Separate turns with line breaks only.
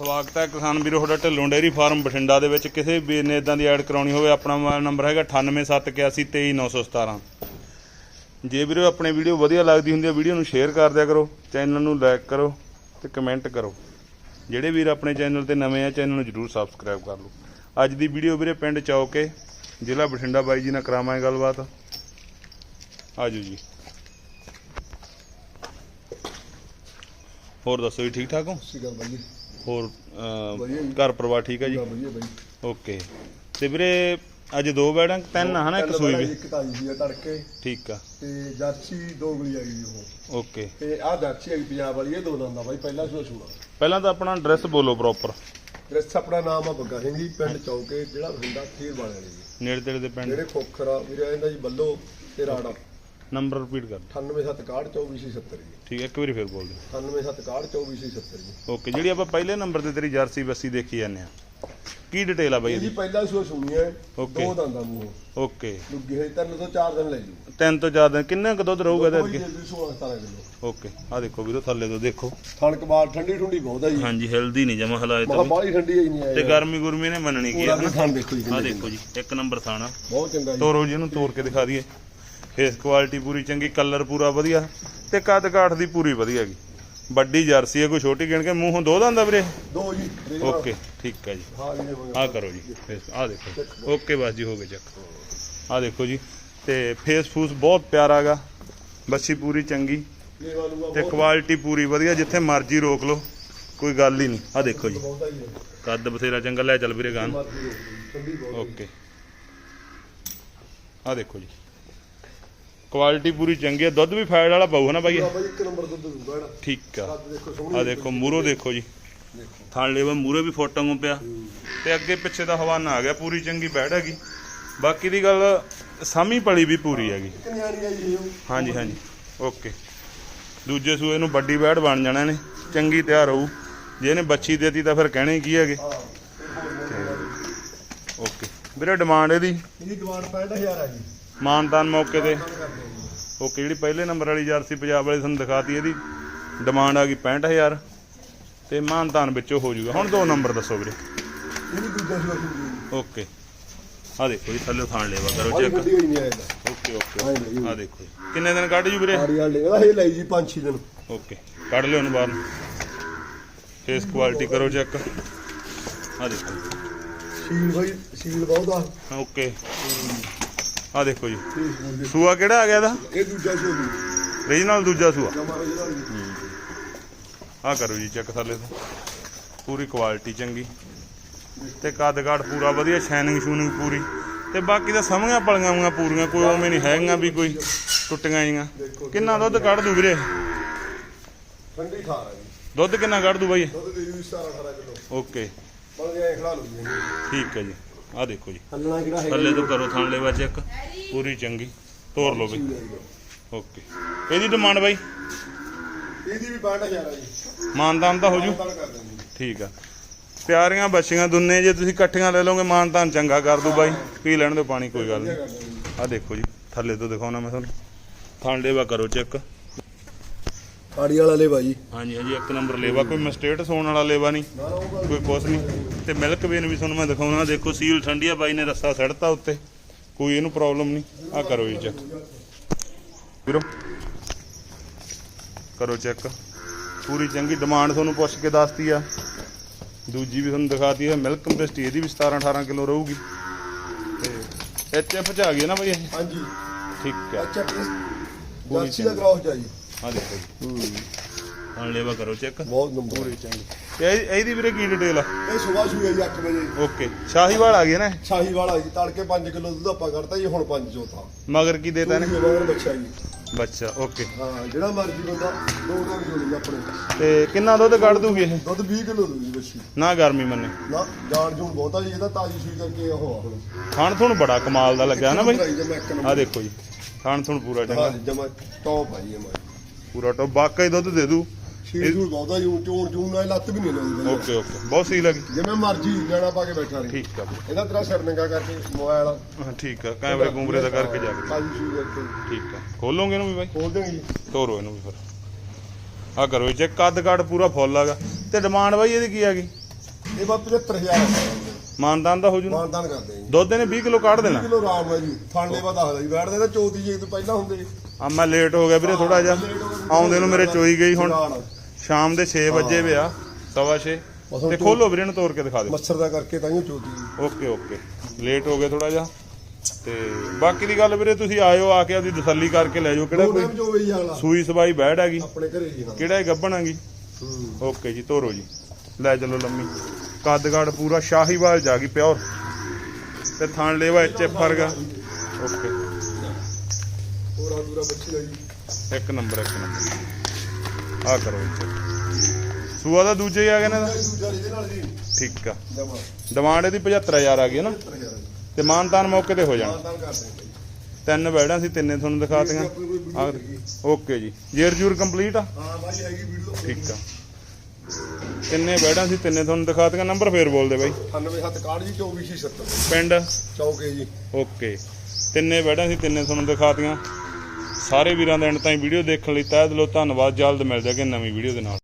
ਸਵਾਗਤ ਹੈ ਕਿਸਾਨ ਵੀਰੋ, ਤੁਹਾਡਾ ਢਿੱਲੋਂ ਡੇਅਰੀ ਫਾਰਮ ਬਠਿੰਡਾ ਦੇ ਵਿੱਚ। ਕਿਸੇ ਵੀਰ ਨੇ ਇਦਾਂ ਦੀ ਐਡ ਕਰਾਉਣੀ ਹੋਵੇ, ਆਪਣਾ ਮੋਬਾਈਲ ਨੰਬਰ ਹੈਗਾ 9871823917 ਜੇ ਵੀਰੋ ਆਪਣੇ ਵੀਡੀਓ ਵਧੀਆ ਲੱਗਦੀ ਹੁੰਦੀ ਹੈ, ਵੀਡੀਓ ਨੂੰ ਸ਼ੇਅਰ ਕਰ ਦਿਆ ਕਰੋ, ਚੈਨਲ ਨੂੰ ਲਾਈਕ ਕਰੋ ਤੇ ਕਮੈਂਟ ਕਰੋ। ਜਿਹੜੇ ਵੀਰ ਆਪਣੇ ਚੈਨਲ ਤੇ ਨਵੇਂ ਆ, ਚੈਨਲ ਨੂੰ ਜਰੂਰ ਸਬਸਕ੍ਰਾਈਬ ਕਰ ਲਓ। ਅੱਜ ਦੀ ਵੀਡੀਓ ਵੀਰੇ ਪਿੰਡ ਚੌਕੇ, ਜ਼ਿਲ੍ਹਾ ਬਠਿੰਡਾ ਬਾਈ ਜੀ ਨਾਲ ਕਰਾਵਾਂਗੇ ਗੱਲਬਾਤ। ਆਜੋ ਜੀ। ਹੋਰ ਦੱਸੋ ਜੀ, ਠੀਕ ਠਾਕ ਹੋ?
ਸਤਿ ਸ਼੍ਰੀ ਅਕਾਲ ਬਾਈ ਜੀ।
ਹੋਰ ਅਹ। ਘਰ ਪਰਿਵਾਰ ਠੀਕ ਹੈ ਜੀ?
ਵਧੀਆ ਬਾਈ।
ਓਕੇ। ਤੇ ਵੀਰੇ ਅੱਜ ਦੋ ਬੈਡਾਂ ਤਿੰਨ ਆ ਹਨਾ ਇੱਕ ਸੂਈ ਵੀ?
ਇੱਕ ਤਾਜੀ ਸੀ ਆ ਤੜਕੇ।
ਠੀਕ ਆ।
ਤੇ ਜਰਸੀ ਦੋਗਲੀ ਆ ਗਈ ਉਹ।
ਓਕੇ।
ਤੇ ਆਹ ਜਰਸੀ ਆ ਗਈ ਪੰਜਾਬ ਵਾਲੀ ਇਹ ਦੋ ਦੰਦਾ ਬਾਈ ਪਹਿਲਾ ਸੂਆ ਸੂਆ
ਪਹਿਲਾਂ ਤਾਂ ਆਪਣਾ ਐਡਰੈਸ ਬੋਲੋ ਪ੍ਰੋਪਰ
ਰਸ ਆਪਣਾ ਨਾਮ ਆ ਬੱਗਾ ਸਿੰਘ ਜੀ ਪਿੰਡ ਚੌਕੇ ਜਿਹੜਾ ਬਠਿੰਡਾ ਖੀਰ ਵਾਲੇ ਨੇ ਜੀ
ਨੇੜੇ ਤੇੜੇ ਦੇ ਪਿੰਡ।
ਜਿਹੜੇ ਖੋਖਰ ਵੀਰੇ ਇਹਦਾ ਜੀ ਬੱਲੋ ਤੇ ਰਾੜਾ।
ਨੰਬਰ ਰਿਪੀਟ ਕਰ
9876244070 ਜੀ।
ਠੀਕ ਹੈ ਇੱਕ ਵਾਰੀ ਫੇਰ ਬੋਲ ਦਿਓ।
9876244070 ਜੀ।
ਓਕੇ ਜਿਹੜੀ ਆਪਾਂ ਪਹਿਲੇ ਨੰਬਰ ਤੇ ਤੇਰੀ ਜਰਸੀ ਬੱਸੀ ਦੇਖੀ ਜਾਂਦੇ ਆ। ਕੀ ਡਿਟੇਲ ਆ ਬਾਈ ਇਹਦੀ
ਪਹਿਲਾ ਸੂਆ ਸੁਣੀ ਹੈ
Okay.
ਦੋ ਦੰਦਾ ਮੂੰਹ।
ਓਕੇ।
ਲੁੱਗੀ ਹੈ ਤਿੰਨ ਤੋਂ ਚਾਰ ਦਿਨ ਲੈ ਜੂ।
ਤਿੰਨ ਤੋਂ ਜ਼ਿਆਦਾ ਕਿੰਨਾ ਕੁ ਦੁੱਧ ਰਹੂਗਾ ਇਹਦੇ ਅੱਗੇ?
16 17 ਕਿਲੋ।
ਓਕੇ ਆ ਦੇਖੋ ਵੀਰੋ ਥੱਲੇ ਤੋਂ ਦੇਖੋ।
ਥਣਕ ਬਾਲ ਠੰਡੀ ਠੁੰਡੀ ਬਹੁਤ ਆ ਜੀ।
ਹਾਂਜੀ ਹੈਲਦੀ ਨਹੀਂ ਜਮਾ ਹਲਾਏ ਤਾਂ
ਬਾਲੀ ਠੰਡੀ ਆਈ ਨਹੀਂ
ਤੇ ਗਰਮੀ ਗੁਰਮੀ ਨੇ ਮੰਨਣੀ ਕੀ
ਪੂਰਾ
ਹੈ
ਵੀ ਥਣ ਦੇਖੋ ਜੀ
ਆ ਦੇਖੋ ਜੀ ਇੱਕ ਨੰਬਰ ਥਾਣਾ।
ਬਹੁਤ ਚੰਗਾ ਜੀ।
ਤੋਰੋ ਜੀ ਇਹਨੂੰ ਤੋੜ ਕੇ ਦਿਖਾ ਦਈਏ। ਫੇਸ ਕੁਆਲਿਟੀ ਪੂਰੀ ਚੰਗੀ ਕਲਰ ਪੂਰਾ ਵਧੀਆ ਤੇ ਕੱਦ ਕਾਠ ਦੀ ਪੂਰੀ ਵਧੀਆ ਹੈਗੀ ਵੱਡੀ ਜਰਸੀ ਹੈ ਕੋਈ ਛੋਟੀ ਗਿਣ ਕੇ ਮੂੰਹੋਂ ਦੋ ਦੰਦਾ ਵੀਰੇ?
ਦੋ ਜੀ
ਓਕੇ ਠੀਕ ਹੈ ਜੀ। ਆ ਕਰੋ ਜੀ ਫੇਸ ਆ ਦੇਖੋ ਓਕੇ ਬਸ ਜੀ ਹੋ ਗਏ ਚੱਕ। ਆ ਦੇਖੋ ਜੀ ਤੇ ਫੇਸ ਫੂਸ ਬਹੁਤ ਪਿਆਰਾ ਹੈਗਾ। ਬੱਸੀ ਪੂਰੀ ਚੰਗੀ ਤੇ ਕੁਆਲਿਟੀ ਪੂਰੀ ਵਧੀਆ ਜਿੱਥੇ ਮਰਜ਼ੀ ਰੋਕ ਲਓ ਕੋਈ ਗੱਲ ਹੀ ਨਹੀਂ। ਆ ਦੇਖੋ ਜੀ। ਕੱਦ ਬਥੇਰਾ ਚੰਗਾ ਲੈ ਚੱਲ ਵੀਰੇ ਗਾਂ
ਮਰਜ਼ੀ ਰੋਕ ਲਈ, ਠੰਡੀ ਬਹੁਤ
ਓਕੇ ਆ ਦੇਖੋ ਜੀ। ਕੁਆਲਿਟੀ ਪੂਰੀ ਚੰਗੀ ਹੈ ਦੁੱਧ ਵੀ ਫੈਟ ਵਾਲਾ ਪਾਉ ਨਾ ਬਾਈ ਇਹ?
ਆ ਬਾਈ ਇੱਕ ਨੰਬਰ ਦੁੱਧ ਦੂੰਗਾ ਇਹਦਾ।
ਠੀਕ ਆ।
ਕੱਦ ਦੇਖੋ ਸੋਹਣੀ
ਆ ਦੇਖੋ ਮੂਰੋ ਦੇਖੋ ਜੀ।
ਦੇਖੋ।
ਥਾਣ ਲੈਵਾ ਮੂਰੇ ਵੀ ਫੋਟੋ ਨੂੰ ਪਿਆ। ਤੇ ਅੱਗੇ ਪਿੱਛੇ ਦਾ ਹਵਾਨਾ ਆ ਗਿਆ ਪੂਰੀ ਚੰਗੀ ਬੈੜ ਹੈਗੀ। ਬਾਕੀ ਦੀ ਗੱਲ ਸਾਮੀ ਪਲੀ ਵੀ ਪੂਰੀ ਹੈਗੀ।
ਇੱਕ ਜੀ
ਹਾਂਜੀ ਹਾਂਜੀ। ਓਕੇ। ਦੂਜੇ ਸੂਏ ਨੂੰ ਵੱਡੀ ਬੈੜ ਬਣ ਜਾਣਾ ਨੇ ਚੰਗੀ ਤਿਆਰ ਹੋਊ। ਜੇ ਇਹਨੇ ਬੱਚੀ ਦੇਤੀ ਤਾਂ ਫਿਰ ਕਹਿਣੇ ਕੀ ਹੈਗੇ?
ਹਾਂ ਇਹ ਹੋਰ ਬਹੁਤ
ਓਕੇ। ਵੀਰੇ ਡਿਮਾਂਡ ਇਹਦੀ?
ਇਹਦੀ ਡਿਮਾਂਡ 65000 ਆ ਜੀ।
ਮਾਨਤਾਨ ਮੌਕੇ ਤੇ। ਓਕੇ ਜਿਹੜੀ ਪਹਿਲੇ ਨੰਬਰ ਵਾਲੀ ਜਰਸੀ ਪੰਜਾਬ ਵਾਲੀ ਤੁਹਾਨੂੰ ਦਿਖਾਤੀ ਇਹਦੀ ਡਿਮਾਂਡ ਆ ਗਈ 65000 ਤੇ ਮਾਨਤਾਨ ਵਿੱਚੋਂ ਹੋ ਜਾਊਗਾ ਹੁਣ ਦੋ ਨੰਬਰ ਦੱਸੋ ਵੀਰੇ। ਓਕੇ। ਆ ਦੇਖੋ ਜੀ ਥੱਲੇ ਥਾਣ ਲੈਵਾ ਕਰੋ ਚੈੱਕ ਓਕੇ ਓਕੇ। ਆ ਦੇਖੋ। ਕਿੰਨੇ ਦਿਨ ਕੱਢ ਜੂ ਵੀਰੇ?
ਆੜੀ ਵਾਲ। ਇਹਦਾ ਇਹ ਲਈ ਜੀ 5-6 ਦਿਨ।
ਓਕੇ ਕੱਢ ਲਿਓ ਉਹਨੂੰ ਬਾਹਰ। ਨੂੰ ਫੇਸ ਕੁਆਲਿਟੀ ਕਰੋ ਚੈੱਕ ਆ ਦੇਖੋ ਜੀ।
ਸੀਲ ਬਾਈ ਸੀਲ ਬਹੁਤ ਆ।
ਓਕੇ। ਆ ਦੇਖੋ ਜੀ। ਸੂਆ ਕਿਹੜਾ ਆ ਗਿਆ ਇਹਦਾ?
ਇਹ ਦੂਜਾ ਸੂਆ।
ਰੀਜਨਲ ਦੂਜਾ ਸੂਆ। ਆ ਕਰੋ ਜੀ ਚੈੱਕ ਥੱਲੇ ਤੋਂ। ਪੂਰੀ ਕੁਆਲਿਟੀ ਚੰਗੀ। ਤੇ ਕੱਦ ਕਾਠ ਪੂਰਾ ਵਧੀਆ ਸ਼ਾਈਨਿੰਗ ਸ਼ੂਨਿੰਗ ਪੂਰੀ। ਤੇ ਬਾਕੀ ਤਾਂ ਸਮੀਆਂ ਪਲੀਆਂ ਹੋਈਆਂ ਪੂਰੀਆਂ ਕੋਈ ਉਵੇਂ ਨਹੀਂ ਹੈਗੀਆਂ ਵੀ ਕੋਈ ਟੁੱਟੀਆਂ ਜੀਆਂ। ਕਿੰਨਾ ਦੁੱਧ ਕੱਢ ਦੂ ਵੀਰੇ?
ਠੰਡੀ ਖਾਰ ਜੀ।
ਦੁੱਧ ਕਿੰਨਾ ਕੱਢ ਦੂ ਬਾਈ?
ਦੁੱਧ ਦੇ ਜੀ 17 18 ਕਿਲੋ।
ਓਕੇ
ਬਣ ਗਿਆ ਖੜਾ ਲਓ ਜੀ।
ਠੀਕ ਹੈ ਜੀ। ਆ ਦੇਖੋ ਜੀ।
ਹੱਲਣਾ ਕਿਹੜਾ ਹੈਗਾ?
ਥੱਲੇ ਤੋਂ ਕਰੋ ਥਾਂ ਲੈਵਾ ਚੈੱਕ। ਪੂਰੀ ਚੰਗੀ। ਤੋਰ ਲਓ ਬਈ। ਓਕੇ। ਇਹਦੀ ਡਿਮਾਂਡ ਬਾਈ?
ਇਹਦੀ ਵੀ 62000 ਆ ਜੀ।
ਮਾਨਦਾਨ ਤਾਂ ਹੋ ਜੂ। ਠੀਕ ਆ। ਪਿਆਰੀਆਂ ਬੱਚੀਆਂ ਦੁੰਨੇ ਜੇ ਤੁਸੀਂ ਇਕੱਠੀਆਂ ਲੈ ਲਓਗੇ ਮਾਨਤਾਨ ਚੰਗਾ ਕਰ ਦੂ ਬਾਈ। ਪੀ ਲੈਣ ਦਿਓ ਪਾਣੀ ਕੋਈ ਗੱਲ ਨਹੀਂ। ਆ ਦੇਖੋ ਜੀ। ਥੱਲੇ ਤੋਂ ਦਿਖਾਉਣਾ ਮੈਂ ਤੁਹਾਨੂੰ। ਥਾਂ ਲੈਵਾ ਕਰੋ ਚੈੱਕ।
ਆੜੀ ਵਾਲਾ ਲੈ ਬਾਈ
ਹਾਂਜੀ ਹਾਂਜੀ ਇੱਕ ਨੰਬਰ ਲੇਵਾ। ਕੋਈ ਮਿਸਟੇਟ ਸੋਣ ਵਾਲਾ ਲੇਵਾ ਨਹੀਂ। ਕੋਈ ਕੁਛ ਨਹੀਂ। ਤੇ ਮਿਲਕ ਵੇਨ ਵੀ ਤੁਹਾਨੂੰ ਮੈਂ ਦਿਖਾਉਣਾ। ਦੇਖੋ ਸੀਲ ਠੰਡੀ ਆ ਬਾਈ ਨੇ ਰੱਸਾ ਸੜਤਾ ਉੱਤੇ। ਕੋਈ ਇਹਨੂੰ ਪ੍ਰੋਬਲਮ ਨਹੀਂ। ਆ ਕਰੋ ਜੀ ਚੈੱਕ ਵੀਰੋ ਕਰੋ ਚੈੱਕ ਪੂਰੀ ਚੰਗੀ ਡਿਮਾਂਡ ਤੁਹਾਨੂੰ ਪੁੱਛ ਕੇ ਦੱਸਤੀ ਆ। ਦੂਜੀ ਵੀ ਤੁਹਾਨੂੰ ਦਿਖਾਤੀ ਹੈ ਮਿਲਕ ਕੰਪੈਸਟੀ ਇਹਦੀ ਵੀ 17 18 ਕਿਲੋ ਰਹੂਗੀ। ਤੇ ਐਚ ਐਫ ਚ ਆ ਗਈ ਨਾ ਬਾਈ ਇਹ?
ਹਾਂਜੀ।
ਠੀਕ ਆ
ਅੱਛਾ ਜਰਸੀ ਦਾ ਕ੍ਰਾਸ ਆ ਜੀ।
ਆ ਦੇਖੋ ਜੀ। ਹਾਂ ਲੇਵਾ ਕਰੋ ਚੈੱਕ
ਬਹੁਤ ਨੰਬਰ
ਪੂਰੀ ਚੰਗੀ। ਤੇ ਇਹ- ਇਹਦੀ ਵੀਰੇ ਕੀ ਡਿਟੇਲ ਆ?
ਇਹ ਸਵੇਰ ਸੂਏ ਜੀ 8 ਵਜੇ।
ਓਕੇ ਸ਼ਾਹੀਵਾਲ ਆ ਗਈ ਨਾ? ਇਹ?
ਸ਼ਾਹੀ ਵਾਲਾ ਜੀ ਤੜਕੇ 5 ਕਿਲੋ ਦੁੱਧ ਆਪਾਂ ਕਰਤਾ ਜੀ ਹੁਣ 5 ਚੌਥਾ।
ਮਗਰ ਕੀ ਦੇਤਾ ਨੇ
ਸੂਈ ਮਗਰ ਬੱਚਾ ਜੀ।
ਬੱਚਾ ਓਕੇ
ਹਾਂ ਜਿਹੜਾ ਮਰਜ਼ੀ ਬੰਦਾ ਦੋ ਟਾਈਮ ਜੋੜੀ ਆਪਣੇ।
ਤੇ ਕਿੰਨਾ ਦੁੱਧ ਕੱਢ ਦੂਗੀ ਇਹ?
ਦੁੱਧ 20 ਕਿਲੋ ਦੂਜੀ ਬੱਚੀ।
ਨਾ ਗਰਮੀ ਮੰਨੇ।
ਨਾ ਜਾਣ ਜੂਣ ਬਹੁਤਾ ਜੀ ਇਹਦਾ ਤਾਜੀ ਸੂਈ ਕਰਕੇ ਉਹ ਆ ਹੁਣ।
ਖਾਣ ਤੁਹਾਨੂੰ ਬੜਾ ਕਮਾਲ ਦਾ ਲੱਗਿਆ ਨਾ ਬਾਈ? ਆ ਦੇਖੋ ਜੀ ਖਾਣ ਤੁਹਾਨੂੰ ਪੂਰਾ ਚੰਗਾ।
ਜੀ ਜਮਾ ਟੌਪ ਆ ਜੀ ਜਮਾ।
ਪੂਰਾ ਟੋ ਬਾਕਾ ਦੁੱਧ ਦੇ ਦੂ।
ਸ਼ੀਰ ਜੂਣ ਬਹੁਤਾ ਜੀ ਚੋਣ ਜੂਣ ਨਾਲ ਲੱਤ ਵੀ ਨਹੀਂ ਬੰਦਾ।
Okay okay. ਬਹੁਤ ਸਹੀ ਲੱਗੀ।
ਜਿਵੇਂ ਮਰਜ਼ੀ ਜਾਣਾ ਪਾ ਕੇ ਬੈਠਾ ਰਹੇ।
ਠੀਕ ਆ। ਬਈ।
ਇਹਦਾ ਤੇਰਾ ਸਿਰ ਨੰਗਾ ਕਰਕੇ ਮੋਬਾਈਲ
ਹਾਂ ਠੀਕ ਆ। ਕੈਮਰੇ ਕੂਮਰੇ ਦਾ ਕਰਕੇ ਜਾ ਕੇ
ਤਾਜੀ ਸੂਈ ਕਰਕੇ
ਠੀਕ ਆ। ਖੋਲੋਗੇ ਇਹਨੂੰ ਵੀ ਬਾਈ?
ਖੋਲ ਦੇਣਗੇ ਜੀ।
ਤੋਰੋ ਇਹਨੂੰ ਵੀ ਫਿਰ। ਆ ਕਰੋ ਚੈੱਕ ਕੱਦ ਕਾਠ ਪੂਰਾ ਫੁੱਲ ਆਗਾ ਤੇ ਡਿਮਾਂਡ ਬਾਈ ਇਹਦੀ ਕੀ ਗਈ?
ਇਹ ਬਾ 75000
ਮਾਨਦਾਨ ਦਾ ਹੋ ਜੂ ਨਾ?
ਮਾਨਦਾਨ ਕਰਦੇ ਜੀ।
ਦੁੱਧ ਇਹਨੇ 20 ਕਿਲੋ ਕੱਢ ਦੇਣਾ।
ਕਿਲੋ ਰਾਮ ਹੈ ਜੀ। ਫਾਂਡੇ ਵਾ ਦੱਸਦਾ ਜੀ। ਬੈਠਦੇ ਤਾਂ ਚੌਥੀ ਜੇ ਤੋਂ ਪਹਿਲਾਂ ਹੁੰਦੇ
ਆ ਮੈਂ ਲੇਟ ਹੋ ਗਿਆ ਵੀਰੇ ਥੋੜਾ ਜਿਹਾ। ਆਉਂਦੇ ਨੂੰ ਮੇਰੇ ਚੋਈ ਗਈ ਹੁਣ। ਸ਼ਾਮ ਦੇ 6 ਵਜੇ ਵਿਆ ਸਵਾ 6
ਬਸ ਹੁਣ
ਤੇ ਖੋਲੋ ਵੀਰੇ ਨੂੰ ਤੋੜ ਕੇ ਦਿਖਾ ਦਿਓ।
ਮੱਛਰ ਦਾ ਕਰਕੇ ਤਾਂ ਹੀ ਜੀ
ਓਕੇ ਓਕੇ। ਲੇਟ ਹੋ ਗਏ ਥੋੜਾ ਜਿਹਾ। ਤੇ ਬਾਕੀ ਦੀ ਗੱਲ ਵੀਰੇ ਤੁਸੀਂ ਆਇਓ ਆ ਕੇ ਆਪਦੀ ਤਸੱਲੀ ਕਰਕੇ ਲੈ ਜਾਓ। ਕਿਹੜਾ ਕੋਈ ਸੂਈ ਸਵਾਈ ਬੈੜ ਹੈਗੀ।
ਆਪਣੇ ਘਰੇ ਜੀ
ਕਿਹੜਾ ਗੱਭਣ ਹੈਗੀ ਓਕੇ ਜੀ ਤੋਰੋ ਜੀ। ਲੈ ਚਲੋ ਲੰਮੀ। ਕੱਦਗੜ ਪੂਰਾ ਸ਼ਾਹੀਵਾਲ ਜਾ ਗਈ ਪਿਓਰ। ਤੇ ਥਣ ਲੇਵਾ ਐਚ ਐਫ ਵਰਗਾ ਓਕੇ।
ਹੋਰ ਆ ਦੂਰਾ ਬੱਚੀ ਦਾ ਜੀ
ਇੱਕ ਨੰਬਰ ਇੱਕ ਨੰਬਰ। ਆ ਕਰੋ ਇੱਥੇ। ਸੂਆ ਦਾ ਦੂਜੇ ਆ ਗਿਆ ਨਾ ਇਹਦਾ?
ਇਹ ਦੂਜਾ ਇਹਦੇ ਨਾਲ ਜੀ।
ਠੀਕ ਆ। ਡਿਮਾਂਡ ਇਹਦੀ 75000 ਆ ਗਈ ਨਾ?
75000 ਜੀ
ਤੇ ਮਾਨਤਾਨ ਮੌਕੇ ਤੇ ਹੋ ਜਾਣਾ। ਤਿੰਨ ਬੈੜਾਂ ਸੀ ਤਿੰਨੇ ਤੁਹਾਨੂੰ ਦਿਖਾਤੀਆਂ। ਓਕੇ ਜੀ। ਜੇਰ ਜੂਰ ਕੰਪਲੀਟ ਆ?
ਹਾਂ ਬਾਈ ਹੈਗੀ ਵੀਡੀਓ।
ਠੀਕ ਆ। ਤਿੰਨੇ ਬੈੜਾਂ ਸੀ ਤਿੰਨੇ ਤੁਹਾਨੂੰ ਦਿਖਾਤੀਆਂ। ਨੰਬਰ ਫੇਰ ਬੋਲ ਦੇ ਬਾਈ।
9761 ਜੀ 2470
ਪਿੰਡ?
ਚੌਕੇ ਜੀ।
ਓਕੇ। ਤਿੰਨੇ ਬੈੜਾਂ ਸੀ ਤਿੰਨੇ ਤੁਹਾਨੂੰ ਦਿਖਾਤੀਆਂ। ਸਾਰੇ ਵੀਰਾਂ ਦੇ ਐਂਡ ਤਾਈਂ ਵੀਡੀਓ ਦੇਖਣ ਲਈ ਤਹਿ ਦਿਲੋਂ ਧੰਨਵਾਦ। ਜਲਦ ਮਿਲ ਜਾਗੇ ਨਵੀਂ ਵੀਡੀਓ ਦੇ ਨਾਲ।